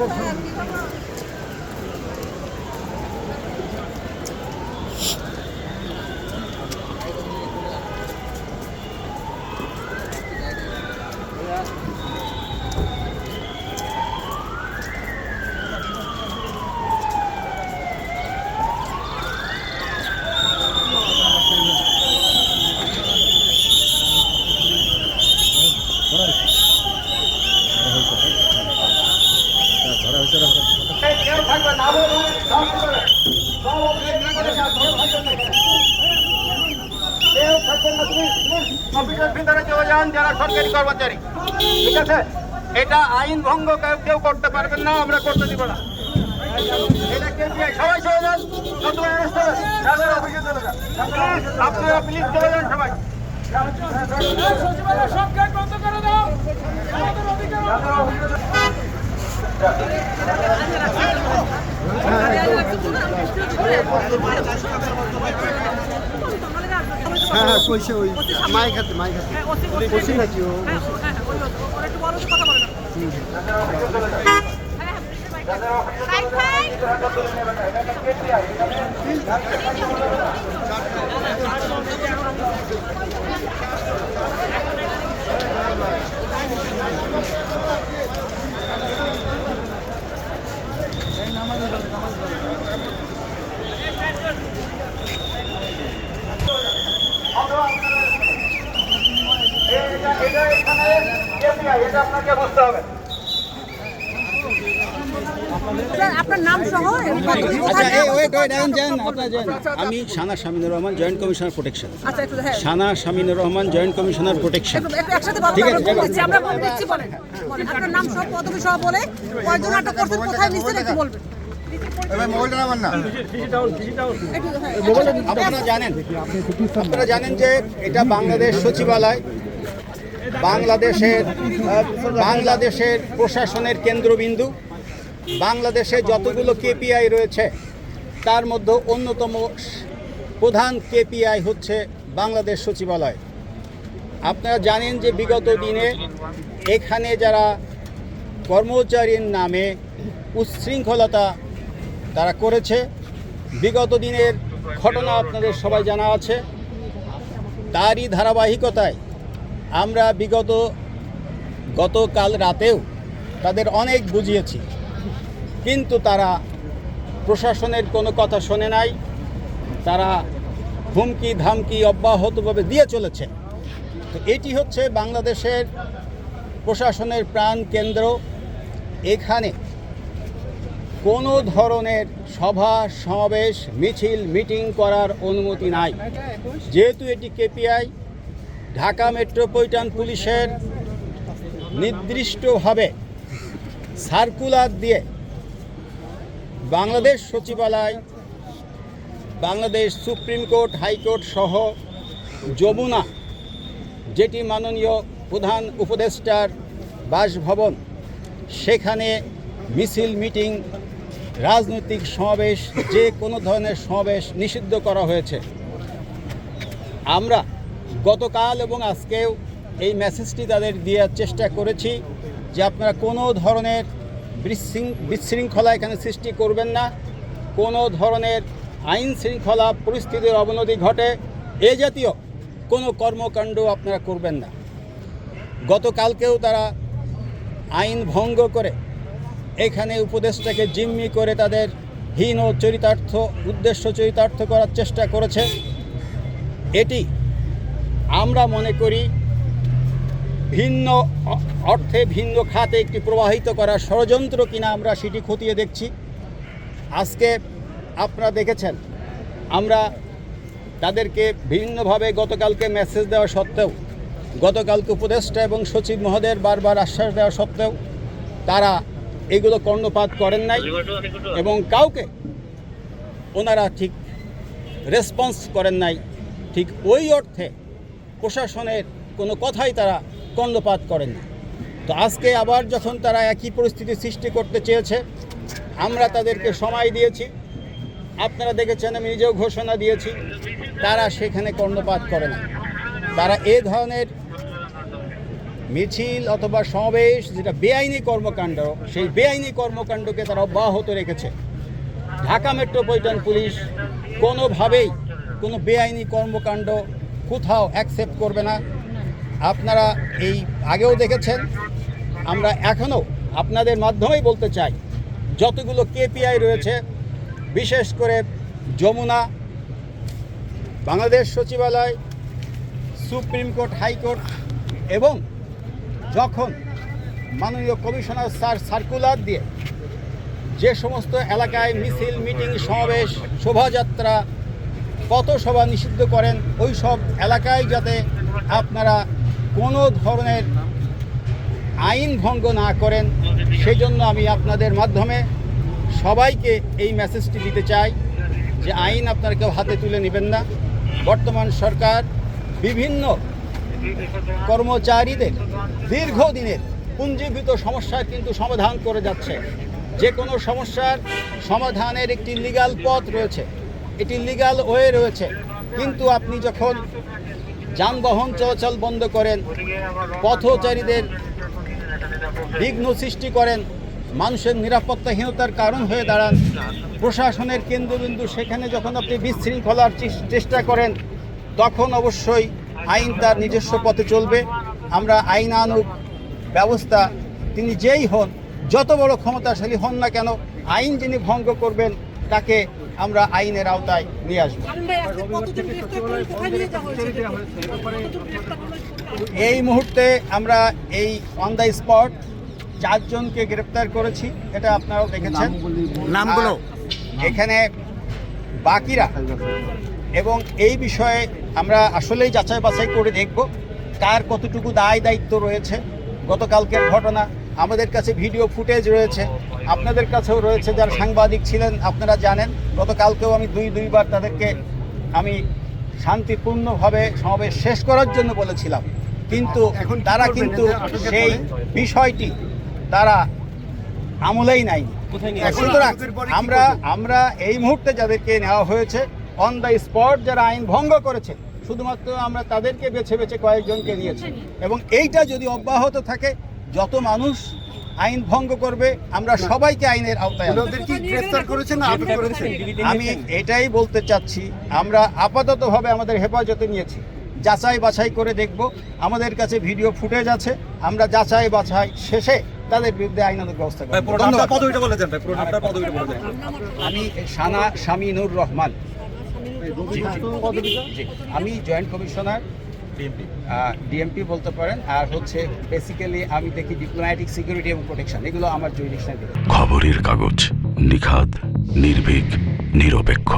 过来，你过来。ভিতরে যারা সরকারি কর্মচারী, ঠিক আছে? এটা আইন ভঙ্গ কেউ করতে পারবেন না, আমরা করতে দিব না। সবাই চলে যান। আপনারা প্লিজ চলে যান। সবাই। সচিবালয় বন্ধ করে দাও আমাদের অধিকার হ্যাঁ হ্যাঁ কইছে ওই মাইক খাতে মাইক খাতে বসি নাকি ও। এটা এটা এখানে KPI, এটা আপনাকে বুঝতে হবে আপনার নাম সহ আচ্ছা এই ওয়েট ওয়েট এখন যান আমি Sana Shaminur Rahman joint commissioner protection. আচ্ছা একটু হ্যাঁ। Sana Shaminur Rahman joint commissioner protection. ঠিক আছে, জানেন আপনারা জানেন যে এটা বাংলাদেশ সচিবালয় বাংলাদেশের বাংলাদেশের প্রশাসনের কেন্দ্রবিন্দু। বাংলাদেশে যতগুলো কেপিআই রয়েছে, তার মধ্যে অন্যতম প্রধান কেপিআই হচ্ছে বাংলাদেশ সচিবালয়। আপনারা জানেন যে বিগত দিনে এখানে যারা কর্মচারীর নামে উচ্ছৃঙ্খলতা তারা করেছে, বিগত দিনের ঘটনা আপনাদের সবাই জানা আছে। তারই ধারাবাহিকতায় আমরা বিগত গতকাল রাতেও তাদের অনেক বুঝিয়েছি। কিন্তু তারা প্রশাসনের কোনো কথা শোনে নাই। তারা হুমকি, ধামকি অব্যাহতভাবে দিয়ে চলেছে। তো এটি হচ্ছে বাংলাদেশের প্রশাসনের প্রাণ কেন্দ্র। এখানে কোনো ধরনের সভা, সমাবেশ, মিছিল, মিটিং করার অনুমতি নাই। যেহেতু এটি কেপিআই ঢাকা মেট্রোপলিটন পুলিশের নির্দিষ্টভাবে সার্কুলার দিয়ে বাংলাদেশ সচিবালয়, বাংলাদেশ সুপ্রিম কোর্ট, হাইকোর্ট সহ যমুনা, যেটি মাননীয় প্রধান উপদেষ্টার বাসভবন, সেখানে মিছিল, মিটিং, রাজনৈতিক সমাবেশ, যে কোনো ধরনের সমাবেশ নিষিদ্ধ করা হয়েছে। আমরা গতকাল এবং আজকেও এই মেসেজটি তাদের দেওয়ার চেষ্টা করেছি যে আপনারা কোনো ধরনের বিশৃঙ্- বিশৃঙ্খলা এখানে সৃষ্টি করবেন না। কোনো ধরনের আইন শৃঙ্খলা পরিস্থিতির অবনতি ঘটে, এ জাতীয় কোনো কর্মকাণ্ড আপনারা করবেন না। গতকালকেও তারা আইন ভঙ্গ করে এখানে উপদেশটাকে জিম্মি করে তাদের হীন ও চরিতার্থ, উদ্দেশ্য চরিতার্থ করার চেষ্টা করেছে। এটি আমরা মনে করি ভিন্ন অর্থে ভিন্ন খাতে একটি প্রবাহিত করার ষড়যন্ত্র কিনা আমরা সেটি খতিয়ে দেখছি। আজকে আপনারা দেখেছেন, আমরা তাদেরকে ভিন্নভাবে গতকালকে মেসেজ দেওয়া সত্ত্বেও, গতকালকে উপদেষ্টা এবং সচিব মহোদয়ের বারবার আশ্বাস দেওয়া সত্ত্বেও তারা এগুলো কর্ণপাত করেন নাই এবং কাউকে ওনারা ঠিক রেসপন্স করেন নাই। ঠিক ওই অর্থে প্রশাসনের কোনো কথাই তারা কর্ণপাত করেন তো আজকে আবার যখন তারা একই পরিস্থিতি সৃষ্টি করতে চেয়েছে, আমরা তাদেরকে সময় দিয়েছি। আপনারা দেখেছেন আমি নিজেও ঘোষণা দিয়েছি, তারা সেখানে কর্ণপাত করে না। তারা এ ধরনের মিছিল অথবা সমাবেশ যেটা বেআইনি কর্মকাণ্ড, সেই বেআইনি কর্মকাণ্ডকে তারা অব্যাহত রেখেছে। ঢাকা মেট্রোপলিটন পুলিশ কোনোভাবেই কোনো বেআইনি কর্মকাণ্ড কোথাও অ্যাকসেপ্ট করবে না। আপনারা এই আগেও দেখেছেন, আমরা এখনও আপনাদের মাধ্যমেই বলতে চাই, যতগুলো কেপিআই রয়েছে, বিশেষ করে যমুনা, বাংলাদেশ সচিবালয়, সুপ্রিম কোর্ট হাইকোর্ট এবং যখন মাননীয় কমিশনার স্যার সার্কুলার দিয়ে যে সমস্ত এলাকায় মিছিল, মিটিং, সমাবেশ, শোভাযাত্রা পথসভা নিষিদ্ধ করেন, ওই সব এলাকায় যাতে আপনারা কোনো ধরনের আইন ভঙ্গ না করেন, সেজন্য আমি আপনাদের মাধ্যমে সবাইকে এই মেসেজটি দিতে চাই যে আইন আপনারা কেউ হাতে তুলে নেবেন না। বর্তমান সরকার বিভিন্ন কর্মচারীদের দীর্ঘদিনের পুঞ্জীভূত সমস্যার কিন্তু সমাধান করে যাচ্ছে। যে কোনো সমস্যার সমাধানের একটি লিগাল পথ রয়েছে। এটি লিগাল ওয়ে রয়েছে। কিন্তু আপনি যখন যানবাহন চলাচল বন্ধ করেন, পথচারীদের বিঘ্ন সৃষ্টি করেন, মানুষের নিরাপত্তাহীনতার কারণ হয়ে দাঁড়ান, প্রশাসনের কেন্দ্রবিন্দু সেখানে যখন আপনি বিশৃঙ্খলার চেষ্টা করেন, তখন অবশ্যই আইন তার নিজস্ব পথে চলবে। আমরা আইনানুগ ব্যবস্থা, তিনি যেই হন, যত বড় ক্ষমতাশালী হন না কেন, আইন যিনি ভঙ্গ করবেন, তাকে আমরা আইনের আওতায় নিয়ে আসব? এই মুহূর্তে আমরা এই অন দ্য স্পট চারজনকে গ্রেপ্তার করেছি এটা আপনারাও দেখেছেন নামগুলো? এখানে বাকিরা এবং এই বিষয়ে আমরা আসলেই যাচাই বাছাই করে দেখব কার কতটুকু দায় দায়িত্ব রয়েছে গতকালকের ঘটনা আমাদের কাছে ভিডিও ফুটেজ রয়েছে। আপনাদের কাছেও রয়েছে যারা সাংবাদিক ছিলেন আপনারা জানেন। গতকালকেও আমি দুই দুইবার তাদেরকে আমি শান্তিপূর্ণভাবে সমাবেশ শেষ করার জন্য বলেছিলাম। কিন্তু এখন তারা কিন্তু সেই বিষয়টি তারা আমলেই নাই। সুতরাং আমরা আমরা এই মুহূর্তে যাদেরকে নেওয়া হয়েছে অন দ্য স্পট যারা আইন ভঙ্গ করেছে শুধুমাত্র আমরা তাদেরকে বেছে বেছে কয়েকজনকে নিয়েছি। এবং এইটা যদি অব্যাহত থাকে যত মানুষ আইন ভঙ্গ করবে আমরা সবাইকে আইনের আওতায় আনব। ওনাদের কি গ্রেফতার করেছেন না আটক করেছেন? আমি এটাই বলতে চাচ্ছি আমরা আপাততভাবে আমাদের হেফাজতে নিয়েছি। যাচাই বাছাই করে দেখব আমাদের কাছে ভিডিও ফুটেজ আছে আমরা যাচাই বাছাই শেষে তাদের বিরুদ্ধে আইনানুগ ব্যবস্থা আমি সানা শামিনুর রহমান। আমি জয়েন্ট কমিশনার। ডিএমপি বলতে পারেন, আর হচ্ছে বেসিক্যালি আমি দেখি ডিপ্লোম্যাটিক সিকিউরিটি এবং প্রোটেকশন এগুলো আমার জুরিডিকশন খবরের কাগজ নিখাদ, নির্ভীক, নিরপেক্ষ।